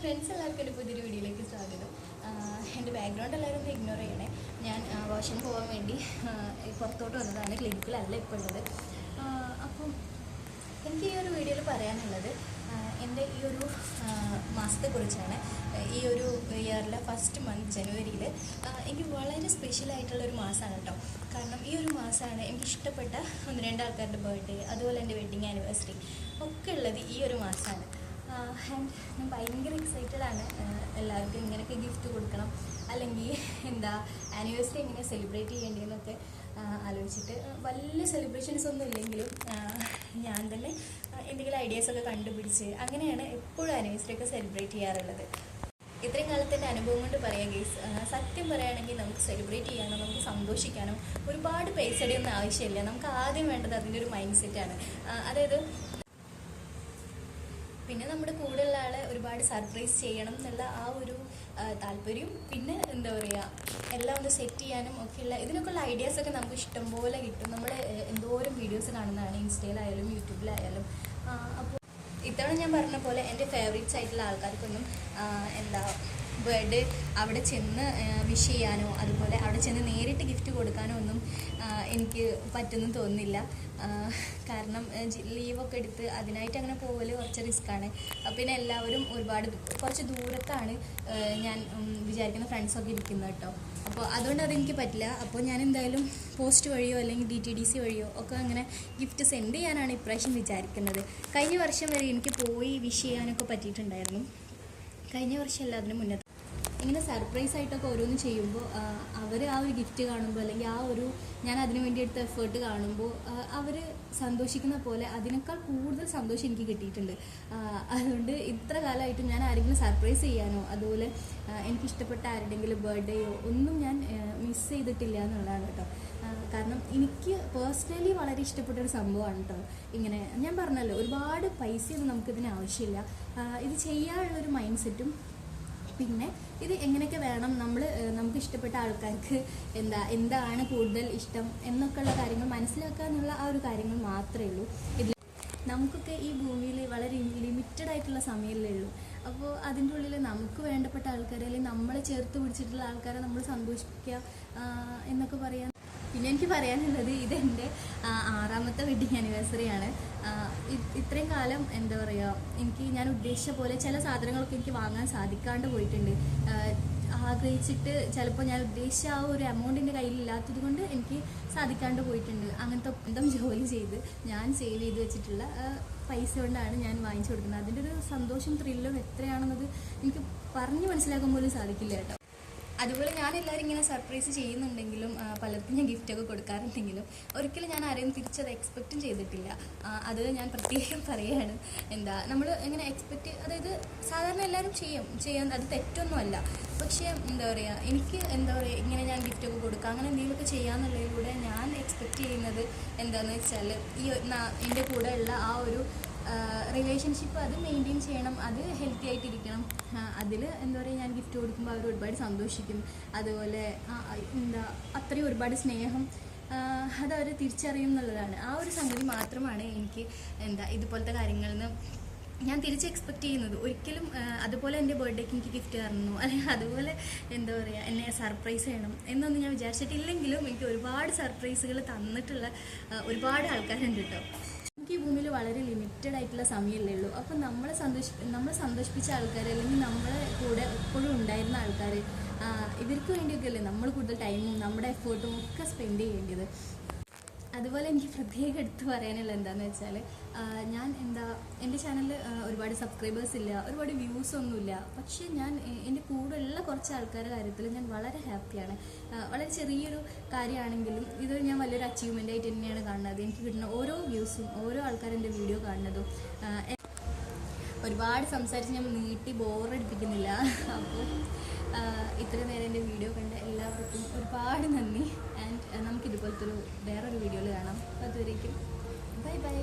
Friends എല്ലാവർക്കും ഒരു പുതിയൊരു വീഡിയോയിലേക്ക് സ്വാഗതം. എന്റെ ബാക്ക്ഗ്രൗണ്ട് എല്ലാവരും ഒന്ന് ഇഗ്നോർ ചെയ്യണേ. ഞാൻ വാഷിംഗ് പോകാൻ വേണ്ടി പുറത്തോട്ട് വന്നതാണ് ക്ലിനിക്കിലല്ല ഇപ്പോൾ ഉള്ളത് അപ്പം എനിക്ക് ഈ ഒരു വീഡിയോയിൽ പറയാനുള്ളത് എന്റെ ഈ ഒരു മാസത്തെക്കുറിച്ചാണ്. ഈ ഒരു ഇയറിലെ ഫസ്റ്റ് മന്ത് ജനുവരിയിൽ എനിക്ക് വളരെ സ്പെഷ്യൽ ആയിട്ടുള്ള ഒരു മാസമാണ് കേട്ടോ. കാരണം ഈ ഒരു മാസമാണ് എനിക്ക് ഇഷ്ടപ്പെട്ട ഒന്ന് രണ്ട് ആൾക്കാരുടെ ബർത്ത്ഡേ അതുപോലെ എന്റെ വെഡിങ് ആനിവേഴ്സറി ഒക്കെ ഉള്ളത് ഈ ഒരു മാസമാണ്. ആൻഡ് ഞാൻ ഭയങ്കര എക്സൈറ്റഡ് ആണ്. എല്ലാവർക്കും ഇങ്ങനെയൊക്കെ ഗിഫ്റ്റ് കൊടുക്കണം. അല്ലെങ്കിൽ എന്താ ആനിവേഴ്സറി എങ്ങനെ സെലിബ്രേറ്റ് ചെയ്യേണ്ടതെന്നൊക്കെ ആലോചിച്ചിട്ട് വലിയ സെലിബ്രേഷൻസ് ഒന്നും ഇല്ലെങ്കിലും ഞാൻ തന്നെ എന്തെങ്കിലും ഐഡിയാസൊക്കെ കണ്ടുപിടിച്ച് അങ്ങനെയാണ് എപ്പോഴും ആനിവേഴ്സറി ഒക്കെ സെലിബ്രേറ്റ് ചെയ്യാറുള്ളത്. ഇത്രയും കാലത്തിന്റെ അനുഭവം കൊണ്ട് പറയാം ഗേസ് സത്യം പറയുകയാണെങ്കിൽ നമുക്ക് സെലിബ്രേറ്റ് ചെയ്യാനോ നമുക്ക് സന്തോഷിക്കാനോ ഒരുപാട് പൈസയുടെ ഒന്നും ആവശ്യമില്ല. നമുക്ക് ആദ്യം വേണ്ടത് അതിന്റെ ഒരു മൈൻഡ് സെറ്റാണ് അതായത് പിന്നെ നമ്മുടെ കൂടെയുള്ള ആളെ ഒരുപാട് സർപ്രൈസ് ചെയ്യണം എന്നുള്ള ആ ഒരു താല്പര്യവും പിന്നെ എന്താ പറയുക എല്ലാം ഒന്ന് സെറ്റ് ചെയ്യാനും ഒക്കെയുള്ള ഇതിനൊക്കെയുള്ള ഐഡിയാസൊക്കെ നമുക്ക് ഇഷ്ടം പോലെ കിട്ടും നമ്മൾ എന്തോരം വീഡിയോസ് കാണുന്നതാണ് ഇൻസ്റ്റയിലായാലും യൂട്യൂബിലായാലും. അപ്പോൾ ഇത്തവണ ഞാൻ പറഞ്ഞ പോലെ എന്റെ ഫേവറേറ്റ്സ് ആയിട്ടുള്ള ആൾക്കാർക്കൊന്നും എന്താ ബർത്ത്ഡേ അവിടെ ചെന്ന് വിഷ് ചെയ്യാനോ അതുപോലെ അവിടെ ചെന്ന് നേരിട്ട് ഗിഫ്റ്റ് കൊടുക്കാനോ ഒന്നും എനിക്ക് പറ്റുമെന്ന് തോന്നുന്നില്ല. കാരണം ലീവൊക്കെ എടുത്ത് അതിനായിട്ട് അങ്ങനെ പോകൽ കുറച്ച് റിസ്ക്കാണ് പിന്നെ എല്ലാവരും ഒരുപാട് കുറച്ച് ദൂരത്താണ് ഞാൻ വിചാരിക്കുന്ന ഫ്രണ്ട്സൊക്കെ ഇരിക്കുന്നത് കേട്ടോ അപ്പോൾ അതുകൊണ്ട് അതെനിക്ക് പറ്റില്ല. അപ്പോൾ ഞാൻ എന്തായാലും പോസ്റ്റ് വഴിയോ അല്ലെങ്കിൽ ഡി ടി ഡി സി വഴിയോ ഒക്കെ അങ്ങനെ ഗിഫ്റ്റ് സെൻഡ് ചെയ്യാനാണ് ഇപ്രാവശ്യം വിചാരിക്കുന്നത്. കഴിഞ്ഞ വർഷം വരെ എനിക്ക് പോയി വിഷ് ചെയ്യാനൊക്കെ പറ്റിയിട്ടുണ്ടായിരുന്നു. കഴിഞ്ഞ വർഷമല്ല അതിന് മുന്നേ ഇങ്ങനെ സർപ്രൈസ് ആയിട്ടൊക്കെ ഓരോന്ന് ചെയ്യുമ്പോൾ അവർ ആ ഒരു ഗിഫ്റ്റ് കാണുമ്പോൾ അല്ലെങ്കിൽ ആ ഒരു ഞാൻ അതിനു വേണ്ടി എടുത്ത എഫേർട്ട് കാണുമ്പോൾ അവർ സന്തോഷിക്കുന്ന പോലെ അതിനേക്കാൾ കൂടുതൽ സന്തോഷം എനിക്ക് കിട്ടിയിട്ടുണ്ട്. അതുകൊണ്ട് ഇത്ര കാലമായിട്ട് ഞാൻ ആരെങ്കിലും സർപ്രൈസ് ചെയ്യാനോ അതുപോലെ എനിക്കിഷ്ടപ്പെട്ട ആരുടെങ്കിലും ബർത്ത്ഡേയോ ഒന്നും ഞാൻ മിസ് ചെയ്തിട്ടില്ല എന്നുള്ളതാണ് കേട്ടോ. കാരണം എനിക്ക് പേഴ്സണലി വളരെ ഇഷ്ടപ്പെട്ട ഒരു സംഭവമാണ് കേട്ടോ ഇങ്ങനെ ഞാൻ പറഞ്ഞല്ലോ ഒരുപാട് പൈസയൊന്നും നമുക്കിതിന് ആവശ്യമില്ല. ഇത് ചെയ്യാനുള്ളൊരു മൈൻഡ് സെറ്റും പിന്നെ ഇത് എങ്ങനെയൊക്കെ വേണം നമ്മൾ നമുക്ക് ഇഷ്ടപ്പെട്ട ആൾക്കാർക്ക് എന്താ എന്താണ് കൂടുതൽ ഇഷ്ടം എന്നൊക്കെയുള്ള കാര്യങ്ങൾ മനസ്സിലാക്കുക എന്നുള്ള ആ ഒരു കാര്യങ്ങൾ മാത്രമേ ഉള്ളൂ. ഇതിൽ നമുക്കൊക്കെ ഈ ഭൂമിയിൽ വളരെ ലിമിറ്റഡ് ആയിട്ടുള്ള സമയമല്ലേ ഉള്ളൂ. അപ്പോൾ അതിന്റെ ഉള്ളിൽ നമുക്ക് വേണ്ടപ്പെട്ട ആൾക്കാരെ അല്ലെങ്കിൽ നമ്മളെ ചേർത്ത് പിടിച്ചിട്ടുള്ള ആൾക്കാരെ നമ്മൾ സന്തോഷിപ്പിക്കുക എന്നൊക്കെ പറയാൻ പിന്നെ എനിക്ക് പറയാനുള്ളത് ഇതെന്റെ ആറാമത്തെ വെഡിങ് ആനിവേഴ്സറിയാണ് ഇത്രയും കാലം എന്താ പറയുക എനിക്ക് ഞാൻ ഉദ്ദേശിച്ച പോലെ ചില സാധനങ്ങളൊക്കെ എനിക്ക് വാങ്ങാൻ സാധിക്കാണ്ട് പോയിട്ടുണ്ട്. ആഗ്രഹിച്ചിട്ട് ചിലപ്പോൾ ഞാൻ ഉദ്ദേശിച്ച ആ ഒരു എമൗണ്ട് എന്റെ കയ്യിലില്ലാത്തത് കൊണ്ട് എനിക്ക് സാധിക്കാണ്ട് പോയിട്ടുണ്ട്. അങ്ങനത്തെ സ്വന്തം ജോലി ചെയ്ത് ഞാൻ സേവ് ചെയ്ത് വെച്ചിട്ടുള്ള പൈസ കൊണ്ടാണ് ഞാൻ വാങ്ങിച്ചു കൊടുക്കുന്നത്. അതിന്റെ ഒരു സന്തോഷം ത്രില്ലും എത്രയാണെന്നത് എനിക്ക് പറഞ്ഞു മനസ്സിലാക്കാൻ പോലും സാധിക്കില്ല കേട്ടോ. അതുപോലെ ഞാൻ എല്ലാവരും ഇങ്ങനെ സർപ്രൈസ് ചെയ്യുന്നുണ്ടെങ്കിലും പലർക്കും ഞാൻ ഗിഫ്റ്റ് ഒക്കെ കൊടുക്കാറുണ്ടെങ്കിലും ഒരിക്കലും ഞാൻ ആരെയും തിരിച്ചത് എക്സ്പെക്റ്റും ചെയ്തിട്ടില്ല. അത് ഞാൻ പ്രത്യേകം പറയുകയാണ് എന്താ നമ്മൾ ഇങ്ങനെ എക്സ്പെക്റ്റ് അതായത് സാധാരണ എല്ലാവരും ചെയ്യും ചെയ്യാൻ അത് തെറ്റൊന്നുമല്ല. പക്ഷേ എന്താ പറയുക എനിക്ക് എന്താ പറയുക ഇങ്ങനെ ഞാൻ ഗിഫ്റ്റ് ഒക്കെ കൊടുക്കുക അങ്ങനെ എന്തെങ്കിലുമൊക്കെ ചെയ്യാന്നുള്ളതിലൂടെ ഞാൻ എക്സ്പെക്റ്റ് ചെയ്യുന്നത് എന്താണെന്ന് വെച്ചാൽ ഈ എന്റെ കൂടെ ഉള്ള ആ ഒരു റിലേഷൻഷിപ്പ് അത് മെയിന്റെയിൻ ചെയ്യണം അത് ഹെൽത്തി ആയിട്ടിരിക്കണം. അതിൽ എന്താ പറയുക ഞാൻ ഗിഫ്റ്റ് കൊടുക്കുമ്പോൾ അവർ ഒരുപാട് സന്തോഷിക്കും. അതുപോലെ എന്താ അത്രയും ഒരുപാട് സ്നേഹം അത് അവർ തിരിച്ചറിയും എന്നുള്ളതാണ്. ആ ഒരു സംഗതി മാത്രമാണ് എനിക്ക് എന്താ ഇതുപോലത്തെ കാര്യങ്ങളിൽ നിന്ന് ഞാൻ തിരിച്ച് എക്സ്പെക്റ്റ് ചെയ്യുന്നത്. ഒരിക്കലും അതുപോലെ എന്റെ ബർത്ത്ഡേക്ക് എനിക്ക് ഗിഫ്റ്റ് തരണം? അല്ലെങ്കിൽ അതുപോലെ എന്താ പറയുക എന്നെ സർപ്രൈസ് ചെയ്യണം എന്നൊന്നും ഞാൻ വിചാരിച്ചിട്ടില്ലെങ്കിലും എനിക്ക് ഒരുപാട് സർപ്രൈസുകൾ തന്നിട്ടുള്ള ഒരുപാട് ആൾക്കാരുണ്ട് കേട്ടോ നമുക്ക് ഈ ഭൂമിയിൽ വളരെ ലിമിറ്റഡ് ആയിട്ടുള്ള സമയമല്ലേ ഉള്ളൂ. അപ്പം നമ്മളെ സന്തോഷി നമ്മളെ സന്തോഷിപ്പിച്ച ആൾക്കാർ അല്ലെങ്കിൽ നമ്മളെ കൂടെ എപ്പോഴും ഉണ്ടായിരുന്ന ആൾക്കാർ ഇവർക്ക് വേണ്ടിയൊക്കെ അല്ലേ നമ്മൾ കൂടുതൽ ടൈമും നമ്മുടെ എഫേർട്ടും ഒക്കെ സ്പെൻഡ് ചെയ്യേണ്ടത്. അതുപോലെ എനിക്ക് പ്രത്യേകം എടുത്ത് പറയാനുള്ള എന്താണെന്ന് വെച്ചാൽ ഞാൻ എന്താ എന്റെ ചാനലിൽ ഒരുപാട് സബ്സ്ക്രൈബേഴ്സ് ഇല്ല ഒരുപാട് വ്യൂസ് ഒന്നുമില്ല. പക്ഷേ ഞാൻ എന്റെ കൂടെയുള്ള കുറച്ച് ആൾക്കാരുടെ കാര്യത്തിൽ ഞാൻ വളരെ ഹാപ്പിയാണ് വളരെ ചെറിയൊരു കാര്യമാണെങ്കിലും ഇത് ഞാൻ വലിയൊരു അച്ചീവ്മെന്റ് ആയിട്ട് തന്നെയാണ് കാണുന്നത്. എനിക്ക് കിട്ടുന്ന ഓരോ വ്യൂസും ഓരോ ആൾക്കാരെന്റെ വീഡിയോ കാണുന്നതും ഒരുപാട് സംസാരിച്ച് ഞാൻ നീട്ടി ബോറടിപ്പിക്കുന്നില്ല അപ്പോൾ ഇത്രയും നേരം എന്റെ വീഡിയോ കണ്ട എല്ലാവർക്കും ഒരുപാട് നന്ദി. നമുക്ക് ഇതുപോലത്തെ ഒരു വേറൊരു വീഡിയോയിൽ കാണാം. അതുവരേക്കും ബൈ ബൈ.